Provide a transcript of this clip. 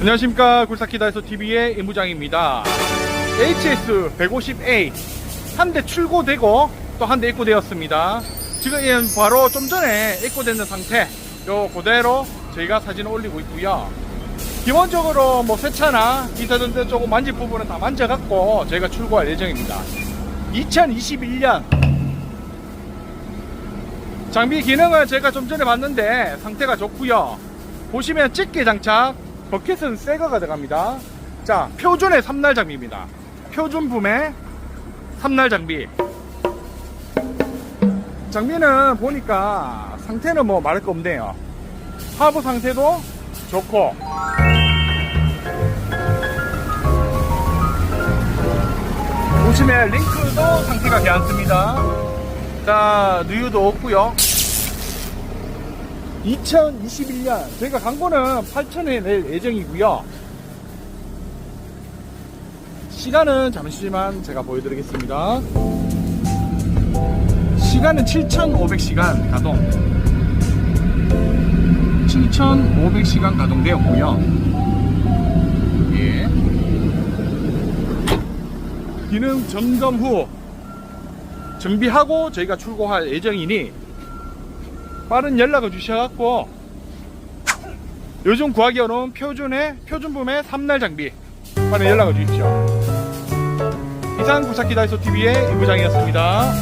안녕하십니까 굴삭기 다이소 TV의 임부장입니다. HS 150A 한 대 출고되고 또 한 대 입고되었습니다. 지금 바로 좀 전에 입고되는 상태 요 그대로 저희가 사진을 올리고 있고요. 기본적으로 뭐 세차나 기타등등 조금 만질 부분은 다 만져갖고 저희가 출고할 예정입니다. 2021년 장비 기능은 제가 좀 전에 봤는데 상태가 좋고요. 보시면 집게 장착, 버켓은 새 거가 들어갑니다. 자, 표준의 3날 장비입니다. 표준품의 3날 장비. 장비는 보니까 상태는 뭐 말할 거 없네요. 하부 상태도 좋고. 보시면 링크도 상태가 괜찮습니다. 자, 누유도 없고요. 2021년 저희가 광고는 8천에 낼 예정이고요. 시간은 잠시만 제가 보여드리겠습니다. 시간은 7,500시간 가동. 7,500시간 가동되었고요. 예. 기능 점검 후 준비하고 저희가 출고할 예정이니 빠른 연락을 주셔갖고 요즘 구하기 어려운 표준의 표준품의 3날 장비 빠른 연락을 주십시오. 이상 구삭기 다이소 TV의 임부장이었습니다.